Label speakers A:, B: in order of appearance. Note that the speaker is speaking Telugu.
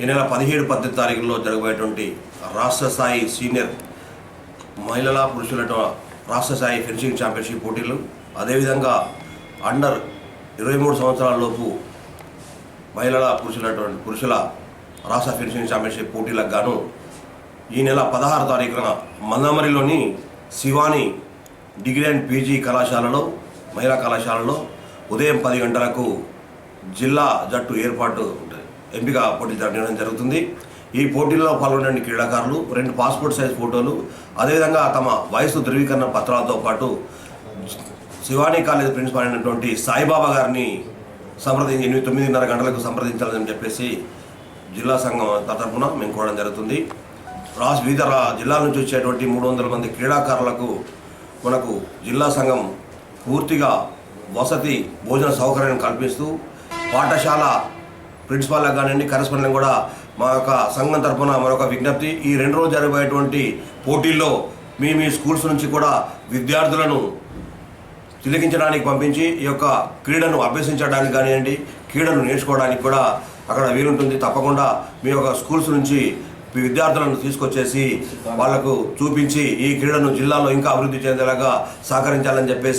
A: ఈ నెల పదిహేడు పద్దెనిమిది తారీఖుల్లో జరగబోయేటువంటి రాష్ట్ర స్థాయి సీనియర్ మహిళల పురుషుల రాష్ట్ర స్థాయి ఫెన్సింగ్ ఛాంపియన్షిప్ పోటీలు. అదేవిధంగా అండర్ ఇరవై మూడు సంవత్సరాల లోపు మహిళల పురుషుల పురుషుల రాష్ట్ర ఫెన్సింగ్ ఛాంపియన్షిప్ పోటీలకు గాను ఈ నెల పదహారు తారీఖున మందమరిలోని శివాని డిగ్రీ అండ్ పీజీ కళాశాలలో మహిళా కళాశాలలో ఉదయం పది గంటలకు జిల్లా జట్టు ఏర్పాటు ఎంపిక పోటీ జరగడం జరుగుతుంది. ఈ పోటీల్లో పాల్గొనే క్రీడాకారులు రెండు పాస్పోర్ట్ సైజ్ ఫోటోలు అదేవిధంగా తమ వయసు ధృవీకరణ పత్రాలతో పాటు శివానీ కాలేజ్ ప్రిన్సిపాల్ అయినటువంటి సాయిబాబా గారిని సంప్రదించి ఎనిమిది తొమ్మిదిన్నర గంటలకు సంప్రదించాలని చెప్పేసి జిల్లా సంఘం తరఫున మేము కోరడం జరుగుతుంది. రాష్ట్ర వివిధ జిల్లాల నుంచి వచ్చేటువంటి మూడు వందల మంది క్రీడాకారులకు మనకు జిల్లా సంఘం పూర్తిగా వసతి భోజన సౌకర్యం కల్పిస్తూ పాఠశాల ప్రిన్సిపాల్లకు కానివ్వండి కరెస్పాండెంట్ కూడా మా యొక్క సంఘం తరఫున మరొక విజ్ఞప్తి. ఈ రెండు రోజులు జరగబోయేటువంటి పోటీల్లో మీ మీ స్కూల్స్ నుంచి కూడా విద్యార్థులను తిలకించడానికి పంపించి ఈ యొక్క క్రీడను అభ్యసించడానికి కానివ్వండి క్రీడను నేర్చుకోవడానికి కూడా అక్కడ వీలుంటుంది. తప్పకుండా మీ యొక్క స్కూల్స్ నుంచి విద్యార్థులను తీసుకొచ్చేసి వాళ్ళకు చూపించి ఈ క్రీడను జిల్లాలో ఇంకా అభివృద్ధి చెందేలాగా సహకరించాలని చెప్పేసి